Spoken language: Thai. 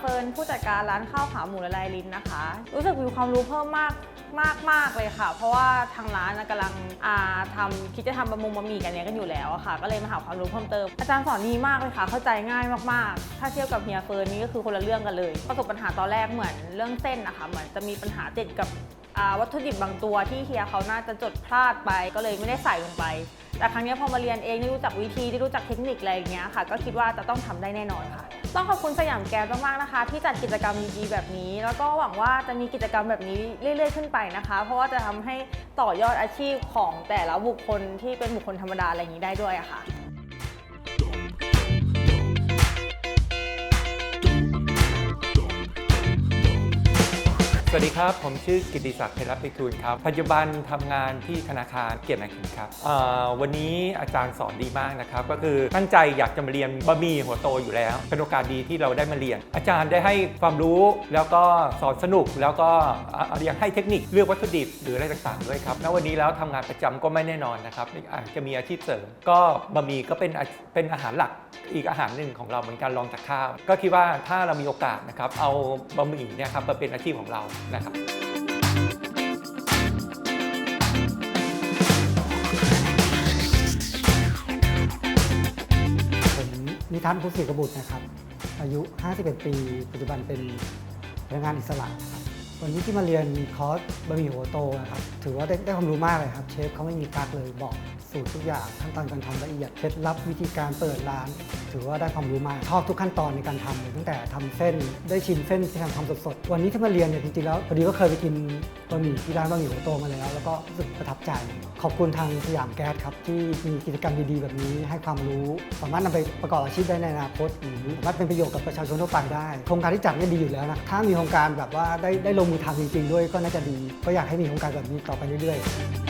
เป็นผู้จัดการร้านข้าวขาหมูละลายลิ้นนะคะ รู้สึกมีความรู้เพิ่มมากมากมากเลยค่ะ เพราะว่าทางร้านน่ะกำลังอาทำคิดจะทำบะมงบะหมี่กันเนี้ยกันอยู่แล้วค่ะ ก็เลยมาหาความรู้เพิ่มเติม อาจารย์สอนดีมากเลยค่ะ เข้าใจง่ายมากๆ ถ้าเทียบกับเฮียเฟิร์นนี่ก็คือคนละเรื่องกันเลย ประสบปัญหาตอนแรกเหมือนเรื่องเส้นนะคะ เหมือนจะมีปัญหาติดกับวัตถุดิบบางตัวที่เฮียเขาน่าจะจดพลาดไป ก็เลยไม่ได้ใส่ลงไป แต่ครั้งนี้พอมาเรียนเองได้รู้จักวิธีได้รู้จักเทคนิคอะไรอย่างเงี้ยค่ะ ก็คิดว่าจะต้องทำได้แน่นอนค่ะ ต้องขอบคุณสยามแก๊สมากๆนะคะ ที่จัดกิจกรรมดีๆแบบนี้ แล้วก็หวังว่าจะมีกิจกรรมแบบนี้เรื่อย ๆ ขึ้นไปนะคะ เพราะว่าจะทำให้ต่อยอดอาชีพของแต่ละบุคคลที่เป็นบุคคลธรรมดาอะไรอย่างนี้ได้ด้วยะค่ะ วัสดีครับ ผมชื่อกิติศักดิ์เพชรพิทูลครับ ปัจจุบันทำงานที่ธนาคารเกียรตินาคินครับวันนี้อาจารย์สอนดีมากนะครับ ก็คือตั้งใจอยากจะมาเรียนบะหมี่หัวโตอยู่แล้ว เป็นโอกาสดีที่เราได้มาเรียน อาจารย์ได้ให้ความรู้แล้วก็สอนสนุกแล้วก็ยังให้เทคนิคเลือกวัตถุดิบหรืออะไรต่างๆด้วยครับณวันนี้แล้วทำงานประจำก็ไม่แน่นอนนะครับอาจจะมีอาชีพเสริม ก็บะหมี่ก็เป็นเป็นอาหารหลักอีกอาหารหนึ่งของเราเหมือนกันรองจากข้าว ก็คิดว่าถ้าเรามีโอกาสนะครับเอาบะหมี่เนี่ยครับมาเป็นอาชีพของเรานะครับผมนิทัศน์ภูศรีกบุตรนะครับ อายุ 51 ปี ปัจจุบันเป็นพนักงานอิสระนะครับวันนี้ที่มาเรียนคอร์สบะหมี่หัวโตนะครับ ถือว่าได้ได้ความรู้มากเลยครับ เชฟเขาไม่มีกักเลยบอกสูตรทุกอย่างขั้นตอนการทำละเอียดเคล็ดลับวิธีการเปิดร้านถือว่าได้ความรู้มากชอบทุกขั้นตอนในการทำเลยตั้งแต่ทำเส้นได้ชิมเส้นที่ทำทำสดๆวันนี้ที่มาเรียนเนี่ยจริงๆแล้วพอดีก็เคยไปกินบะหมี่ที่ร้านบะหมี่หัวโตมาแล้ว แล้วก็รู้สึกประทับใจ ขอบคุณทางสยามแก๊สครับที่มีกิจกรรมดีๆ แบบนี้ให้ความรู้ สามารถนำไปประกอบอาชีพได้ในอนาคตหรือสามารถเป็นประโยชน์กับประชาชนทั่วไปได้โครงการที่จัดเนี่ยดีอยู่แล้วนะถ้ามีโครงการแบบว่าได้ได้ลงมือทำจริง ๆ ด้วยก็น่าจะดีก็อยากให้มีโครงการแบบนี้ต่อไปเรื่อยๆ